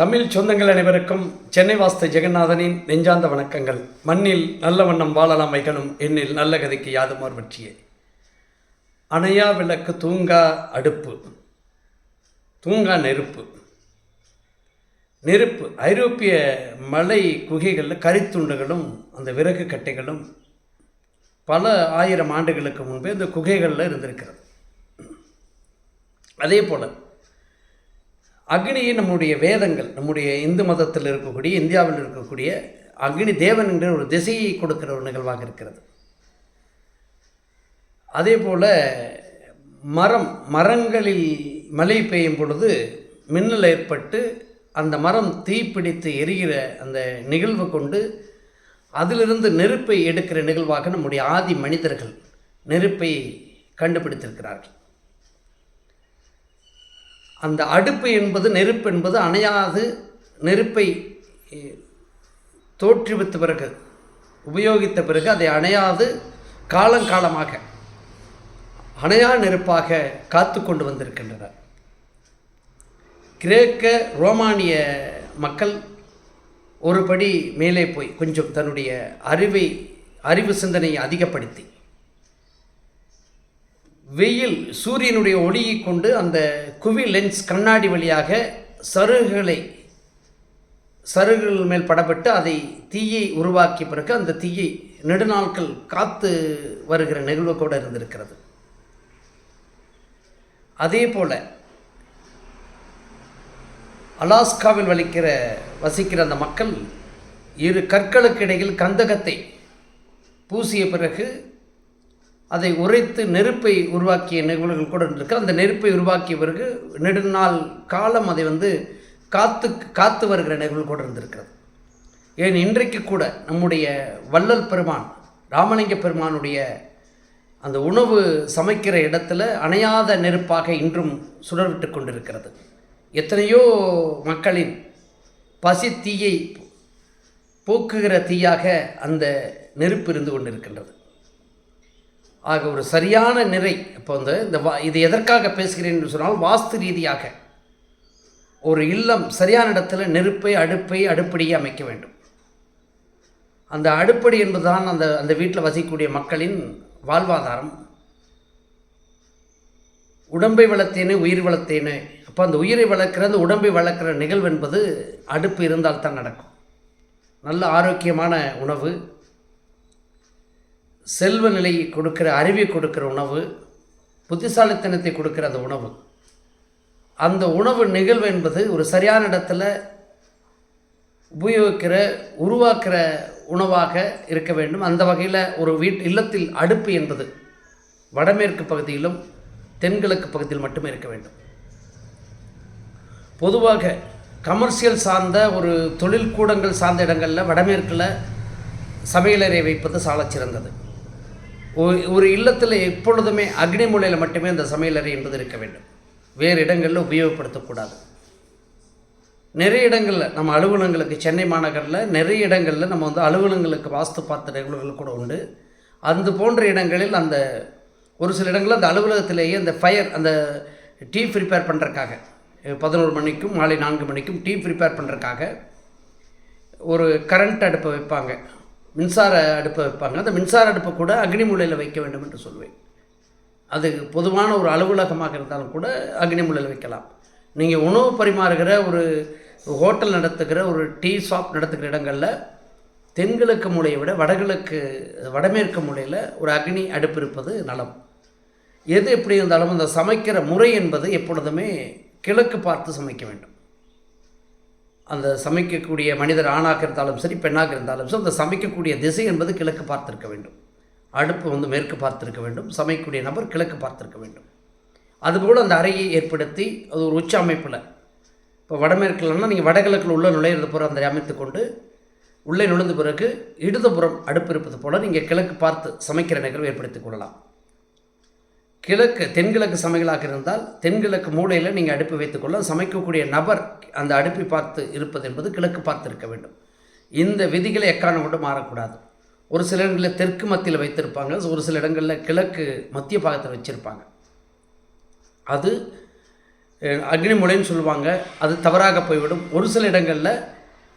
தமிழ் சொந்தங்கள் அனைவருக்கும் சென்னை வாஸ்து ஜெகநாதனின் நெஞ்சாந்த வணக்கங்கள். மண்ணில் நல்ல வண்ணம் வாழலாம் வைக்கணும் எண்ணில் நல்ல கதைக்கு யாதுமார் பற்றியே அணையா விளக்கு தூங்கா அடுப்பு. தூங்கா நெருப்பு. நெருப்பு. ஐரோப்பிய மலை குகைகளில் கரித்துண்டுகளும் அந்த விறகு கட்டைகளும் பல ஆயிரம் ஆண்டுகளுக்கு முன்பே இந்த குகைகளில் இருந்திருக்கிறது. அதே போல் அக்னியை நம்முடைய வேதங்கள் நம்முடைய இந்து மதத்தில் இருக்கக்கூடிய இந்தியாவில் இருக்கக்கூடிய அக்னி தேவன் என்ற ஒரு திசையை கொடுக்கிற ஒரு நிகழ்வாக இருக்கிறது. அதே போல் மரம் மரங்களில் மழை பெய்யும் பொழுது மின்னல் ஏற்பட்டு அந்த மரம் தீப்பிடித்து எரிகிற அந்த நிகழ்வு கொண்டு அதிலிருந்து நெருப்பை எடுக்கிற நிகழ்வாக நம்முடைய ஆதி மனிதர்கள் நெருப்பை கண்டுபிடித்திருக்கிறார்கள். அந்த அடுப்பு என்பது நெருப்பு என்பது அணையாது நெருப்பை தோற்றுவித்த பிறகு உபயோகித்த பிறகு அதை அணையாது காலங்காலமாக அணையா நெருப்பாக காத்து கொண்டு வந்திருக்கின்றனர். கிரேக்க ரோமானிய மக்கள் ஒருபடி மேலே போய் கொஞ்சம் தன்னுடைய அறிவை அறிவு சிந்தனையை அதிகப்படுத்தி வெயில் சூரியனுடைய ஒளியை கொண்டு அந்த குவி லென்ஸ் கண்ணாடி வழியாக சருகுகளை சருகுகள் மேல் படப்பட்டு அதை தீயை உருவாக்கிய பிறகு அந்த தீயை நெடுநாட்கள் காத்து வருகிற நிகழ்வு கூட இருந்திருக்கிறது. அதே போல் அலாஸ்காவில் வலிக்கிற வசிக்கிற அந்த மக்கள் இரு கற்களுக்கு இடையில் கந்தகத்தை பூசிய பிறகு அதை உரைத்து நெருப்பை உருவாக்கிய நிகழ்வுகள் கூட இருக்கு அந்த நெருப்பை உருவாக்கிய பிறகு நெடுநாள் காலம் அதை வந்து காத்து காத்து வருகிற நிகழ்வு கூட இருந்திருக்கிறது. ஏன் இன்றைக்கு கூட நம்முடைய வள்ளல் பெருமான் ராமலிங்க பெருமானுடைய அந்த உணவு சமைக்கிற இடத்துல அணையாத நெருப்பாக இன்றும் சுடர்விட்டு கொண்டிருக்கிறது. எத்தனையோ மக்களின் பசி தீயை போக்குகிற தீயாக அந்த நெருப்பு இருந்து கொண்டிருக்கின்றது. ஆக ஒரு சரியான நிறை இப்போ வந்து இந்த வா இது எதற்காக பேசுகிறேன் என்று சொன்னால் வாஸ்து ரீதியாக. ஒரு இல்லம் சரியான இடத்துல நெருப்பை அடுப்பை அடுப்படியை அமைக்க வேண்டும். அந்த அடுப்படி என்பதுதான் அந்த அந்த வீட்டில் வசிக்கக்கூடிய மக்களின் வாழ்வாதாரம். உடம்பை வளர்த்தேனே உயிர் வளர்த்தேனே. அப்போ அந்த உயிரை வளர்க்குற அந்த உடம்பை வளர்க்குற நிகழ்வு என்பது அடுப்பு இருந்தால் தான் நடக்கும். நல்ல ஆரோக்கியமான உணவு செல்வ நிலையை கொடுக்கிற அறிவை கொடுக்கிற உணவு புத்திசாலித்தனத்தை கொடுக்கிற அந்த உணவு. அந்த உணவு நிகழ்வு என்பது ஒரு சரியான இடத்துல உபயோகிக்கிற உருவாக்குற உணவாக இருக்க வேண்டும். அந்த வகையில் ஒரு வீட் இல்லத்தில் அடுப்பு என்பது வடமேற்கு பகுதியிலும் தென்கிழக்கு பகுதியில் மட்டுமே இருக்க வேண்டும். பொதுவாக கமர்ஷியல் சார்ந்த ஒரு தொழில் கூடங்கள் சார்ந்த இடங்களில் வடமேற்கில் சமையலறை வைப்பது சாலச் சிறந்தது ஒரு- ஒரு இல்லத்தில் எப்பொழுதுமே அக்னி மூலையில் மட்டுமே அந்த சமையலறை என்பது இருக்க வேண்டும். வேறு இடங்களில் உபயோகப்படுத்தக்கூடாது. நிறைய இடங்களில் நம்ம அலுவலகங்களுக்கு சென்னை மாநகரில் நிறைய இடங்களில் நம்ம வந்து அலுவலகங்களுக்கு வாஸ்து பார்த்த நிகழ்வுகள் கூட உண்டு. அந்த போன்ற இடங்களில் அந்த ஒரு சில இடங்களில் அந்த அலுவலகத்திலேயே அந்த ஃபயர் அந்த டீ ப்ரிப்பேர் பண்ணுறக்காக பதினோரு மணிக்கும் மாலை நான்கு மணிக்கும் டீ ப்ரிப்பேர் பண்ணுறக்காக ஒரு கரண்ட் அடுப்பை வைப்பாங்க. மின்சார அடுப்பை வைப்பாங்க. அந்த மின்சார அடுப்பை கூட அக்னி மூலையில் வைக்க வேண்டும் என்று சொல்வேன். அது பொதுவான ஒரு அலுவலகமாக இருந்தாலும் கூட அக்னி மூலையில் வைக்கலாம். நீங்கள் உணவு பரிமாறுகிற ஒரு ஹோட்டல் நடத்துகிற ஒரு டீ ஷாப் நடத்துகிற இடங்களில் தென்கிழக்கு மூலையை விட வடகிழக்கு வடமேற்கு மூலையில் ஒரு அக்னி அடுப்பு இருப்பது நலம். எது எப்படி இருந்தாலும் அந்த சமைக்கிற முறை என்பது எப்பொழுதுமே கிழக்கு பார்த்து சமைக்க வேண்டும். அந்த சமைக்கக்கூடிய மனிதர் ஆணாக இருந்தாலும் சரி பெண்ணாக இருந்தாலும் சரி அந்த சமைக்கக்கூடிய திசை என்பது கிழக்கு பார்த்திருக்க வேண்டும். அடுப்பு வந்து மேற்கு பார்த்திருக்க வேண்டும் சமைக்கக்கூடிய நபர் கிழக்கு பார்த்திருக்க வேண்டும். அதுபோல் அந்த அறையை ஏற்படுத்தி அது ஒரு உச்ச அமைப்பில் இப்போ வடமேற்குலன்னா நீங்கள் வடகிழக்கில் உள்ள நுழையிறது போகிற அந்த அமைத்து கொண்டு உள்ளே நுழைந்த பிறகு இடதுபுறம் அடுப்பு இருப்பது போல் நீங்கள் கிழக்கு பார்த்து சமைக்கிற நிகழ்வு ஏற்படுத்திக் கொள்ளலாம். கிழக்கு தென்கிழக்கு சமையலாக இருந்தால் தென்கிழக்கு மூலையில் நீங்கள் அடுப்பு வைத்துக்கொள்ள சமைக்கக்கூடிய நபர் அந்த அடுப்பை பார்த்து இருப்பது என்பது கிழக்கு பார்த்து இருக்க வேண்டும். இந்த விதிகளை எக்காரணம் கொண்டு மாறக்கூடாது. ஒரு சில இடங்களில் தெற்கு மத்தியில் வைத்திருப்பாங்க ஒரு சில இடங்களில் கிழக்கு மத்திய பாகத்தில் வச்சுருப்பாங்க. அது அக்னிமுலைன்னு சொல்லுவாங்க அது தவறாக போய்விடும். ஒரு சில இடங்களில்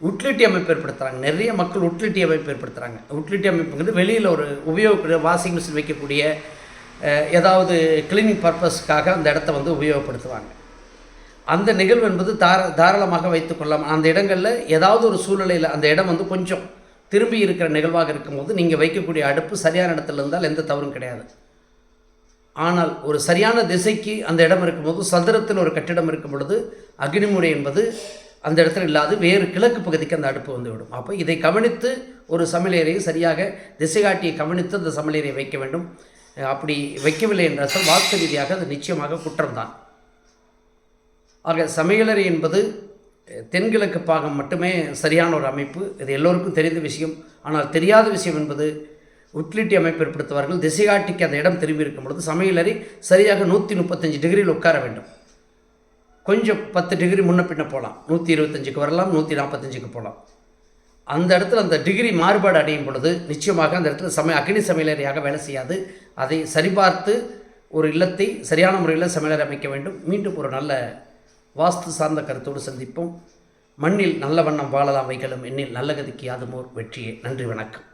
உட்லிட்டி அமைப்பு ஏற்படுத்துகிறாங்க நிறைய மக்கள் உட்லிட்டி அமைப்பு ஏற்படுத்துகிறாங்க உட்லிட்டி அமைப்புங்கிறது வெளியில் ஒரு உபயோகக்கூடிய வாஷிங் மிஷின் வைக்கக்கூடிய ஏதாவது கிளீனிங் பர்பஸ்க்காக அந்த இடத்த வந்து உபயோகப்படுத்துவாங்க. அந்த நிகழ்வு என்பது தார தாராளமாக வைத்துக்கொள்ளலாம் அந்த இடங்களில் ஏதாவது ஒரு சூழ்நிலையில் அந்த இடம் வந்து கொஞ்சம் திரும்பி இருக்கிற நிகழ்வாக இருக்கும்போது நீங்கள் வைக்கக்கூடிய அடுப்பு சரியான இடத்துல இருந்தால் எந்த தவறும் கிடையாது. ஆனால் ஒரு சரியான திசைக்கு அந்த இடம் இருக்கும்போது சதுரத்தில் ஒரு கட்டிடம் இருக்கும் பொழுது அக்னிமுறை என்பது அந்த இடத்துல இல்லாது வேறு கிழக்கு பகுதிக்கு அந்த அடுப்பு வந்து விடும். அப்போ இதை கவனித்து ஒரு சமையலறையை சரியாக திசை காட்டியை கவனித்து அந்த சமையலறையை வைக்க வேண்டும். அப்படி வைக்கவில்லை என்றால் வாக்கு ரீதியாக அது நிச்சயமாக குற்றம்தான். ஆக சமையலறை என்பது தென்கிழக்கு பாகம் மட்டுமே சரியான ஒரு அமைப்பு. இது எல்லோருக்கும் தெரிந்த விஷயம். ஆனால் தெரியாத விஷயம் என்பது உட்லிட்டி அமைப்பு ஏற்படுத்துவார்கள். திசைகாட்டிக்கு அந்த இடம் திரும்பி இருக்கும் பொழுது சமையலறை சரியாக நூற்றி முப்பத்தஞ்சு டிகிரியில் உட்கார வேண்டும். கொஞ்சம் பத்து டிகிரி முன்ன பின்ன போகலாம். நூற்றி இருபத்தஞ்சுக்கு வரலாம் நூற்றி நாற்பத்தஞ்சுக்கு போகலாம். அந்த இடத்துல அந்த டிகிரி மாறுபாடு அடையும் பொழுது நிச்சயமாக அந்த இடத்துல சமய அக்னி சமையலறையாக வேலை செய்யாது. அதை சரிபார்த்து ஒரு இல்லத்தை சரியான முறையில் சமையலர் அமைக்க வேண்டும். மீண்டும் ஒரு நல்ல வாஸ்து சார்ந்த கருத்தோடு சந்திப்போம். மண்ணில் நல்ல வண்ணம் வாழலாம் வைகளும் எண்ணில் நல்ல கதிக்கு யாதுமோர் வெற்றியே. நன்றி வணக்கம்.